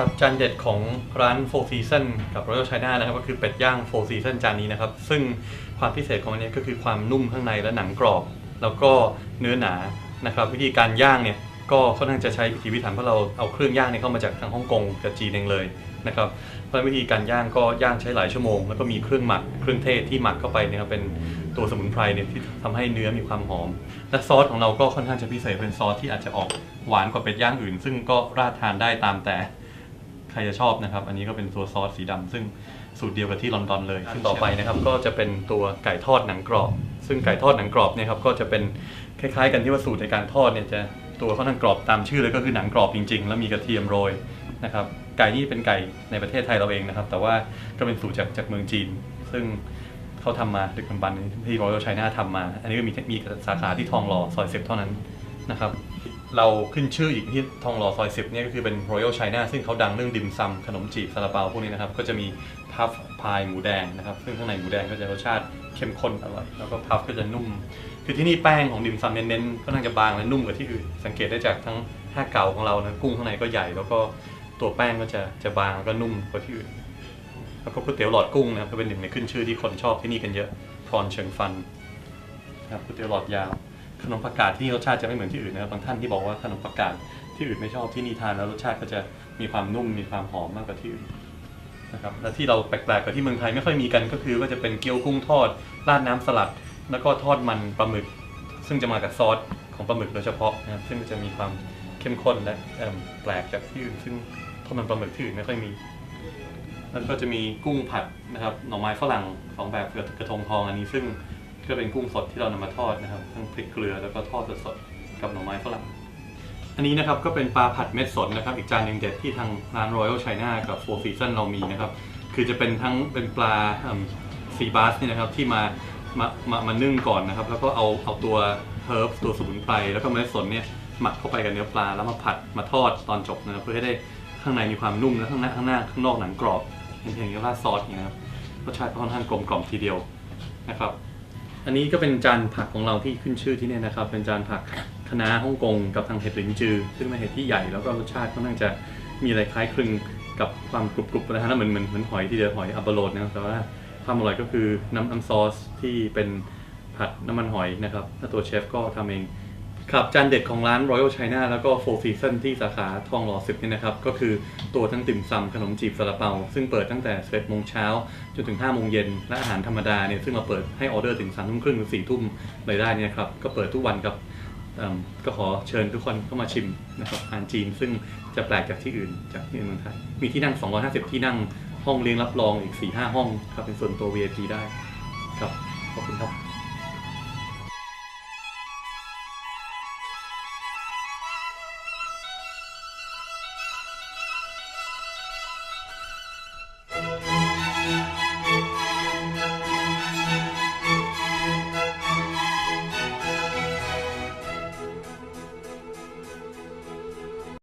ครับจานเด็ดของร้าน Four Season กับ Royal China นะครับ ก็คือเป็ดย่าง Four Season จานนี้นะครับ ซึ่งความพิเศษของมันนี้ก็คือความนุ่มข้างในและหนังกรอบ แล้วก็เนื้อหนานะครับ วิธีการย่างเนี่ยก็ค่อนข้างจะใช้พิถีพิถันเพราะเราเอาเครื่องย่างเนี่ยเข้ามาจากทางฮ่องกงกับจีนเองเลยนะครับเพราะวิธีการย่างก็ย่างใช้หลายชั่วโมง แล้วก็มีเครื่องหมักเครื่องเทศที่หมักเข้าไปเนี่ยครับเป็นตัวสมุนไพรเนี่ยที่ทำให้เนื้อมีความหอม และซอสของเราก็ค่อนข้างจะพิเศษเป็นซอสที่อาจจะออกหวานกว่าเป็ดย่างอื่น ซึ่งก็ราดทานได้ตามแต่ รจะชอบนะครับ อันนี้ก็เป็นตัวซอสสีดำซึ่งสูตรเดียวกับที่ลอนดอนเลยซึ่งต่อไปนะครับก็จะเป็นตัวไก่ทอดหนังกรอบ ซึ่งไก่ทอดหนังกรอบเนี่ยครับก็จะเป็นคล้ายๆ กันที่ว่าสูตรในการทอดเนี่ยจะตัวค่อนข้างกรอบตามชื่อเลยก็คือหนังกรอบจริง ๆ แล้วมีกระเทียมโรยนะครับไก่นี่เป็นไก่ในประเทศไทยเราเองนะครับ แต่ว่าก็เป็นสูตรจากจากเมืองจีน ซึ่งเขาทำมาดึกดำบรรพ์ที่ Royal China ทำมา อันนี้ก็มีมีสาขาที่ทองหล่อซอยสิบเท่านั้นนะครับ เราขึ้นชื่ออีกที่ทองหล่อซอย10เนี่ยก็คือเป็น Royal China ซึ่งเขาดังเรื่องดิมซัมขนมจีบซาลาเปาพวกนี้นะครับ ก็จะมีพัฟพายหมูแดงนะครับ ซึ่งข้างในหมูแดงก็จะรสชาติเข้มข้นอร่อย แล้วก็พัฟก็จะนุ่ม คือที่นี่แป้งของดิมซัมเน้นๆก็น่าจะบางและนุ่มกว่าที่อื่น สังเกตได้จากทั้งห้าเก่าของเรานะกุ้งข้างในก็ใหญ่ แล้วก็ตัวแป้งก็จะจะบางแล้วก็นุ่มกว่าที่อื่น แล้วก็ก๋วยเตี๋ยวหลอดกุ้งนะครับก็เป็นหนึ่งในขึ้นชื่อที่คนชอบที่นี่กันเยอะทอนเชิงฟันนะครับก๋วยเตี๋ยวหลอดยาว ขนมผักกาดที่นี่รสชาติจะไม่เหมือนที่อื่นนะครับบางท่านที่บอกว่าขนมผักกาดที่อื่นไม่ชอบที่นี่ทานแล้วรสชาติก็จะมีความนุ่มมีความหอมมากกว่าที่อื่นนะครับและที่เราแปลกๆกว่าที่เมืองไทยไม่ค่อยมีกันก็คือว่าจะเป็นเกี๊ยวกุ้งทอดราดน้ำสลัด แล้วก็ทอดมันปลาหมึก ซึ่งจะมากับซอสของปลาหมึกโดยเฉพาะนะครับซึ่งจะมีความเข้มข้นและแปลกจากที่อื่น ซึ่งทอดมันปลาหมึกที่อื่นไม่ค่อยมีแล้วก็จะมีกุ้งผัดนะครับหน่อไม้ฝรั่งสองแบบกระทงทองอันนี้ซึ่ง ก็เป็นกุ้งสดที่เรานำมาทอดนะครับทั้งพริกเกลือแล้วก็ทอดสดๆกับหน่อไม้ฝรั่งอันนี้นะครับก็เป็นปลาผัดเม็ดสนนะครับ อีกจานหนึ่งเด็ดที่ทางร้าน Royal China กับ Four Seasons เรามีนะครับ คือจะเป็นทั้งเป็นปลาซีบาสเนี่ยนะครับที่มามามามานึ่งก่อนนะครับ แล้วก็เอาเอาตัวเฮิร์บตัวสมุนไพรแล้วก็เม็ดสนเนี่ยหมักเข้าไปกับเนื้อปลาแล้วมาผัดมาทอดตอนจบนะครับเพื่อให้ได้ข้างในมีความนุ่มและข้างหน้าข้างหน้าข้างนอกหนังกรอบเห็นเห็นกับราดซอสอย่างนี้นะครับรสชาติค่อนข้างกลมกล่อมทีเดียวนะครับ อันนี้ก็เป็นจานผักของเราที่ขึ้นชื่อที่นี่นะครับ เป็นจานผักคะน้าฮ่องกงกับทางเห็ดหลินจือ ซึ่งเป็นเห็ดที่ใหญ่แล้วก็รสชาติค่อนข้างจะมีอะไรคล้ายคลึงกับความกรุบๆนะฮะเหมือนเหมือนเหมือนหอยที่เดียวหอยอัปเปอร์โรดนะครับแต่ว่าความอร่อยก็คือน้ำน้ำซอสที่เป็นผัดน้ำมันหอยนะครับแล้วตัวเชฟก็ทำเอง ครับจานเด็ดของร้าน Royal China แล้วก็ Four Seasons ที่สาขาทองหล่อ10เนี่นะครับ ก็คือตัวทั้งติ่มซำขนมจีบซาลาเปา ซึ่งเปิดตั้งแต่11โมงเช้าจนถึง5โมงเย็นและอาหารธรรมดาเนี่ยซึ่งเราเปิดให้ออเดอร์ถึง3ทุ่มครึ่งหรือ4ทุ่มเลยได้เนี่ยครับก็เปิดทุกวันครับก็ขอเชิญทุกคนเข้ามาชิมนะครับอาหารจีนซึ่งจะแปลกจากที่อื่นจากที่เมืองไทยมีที่นั่ง 250 ที่นั่งห้องเลี้ยงรับรองอีก 4-5 ห้องครับเป็นส่วนตัว VIP ได้ครับขอบคุณครับ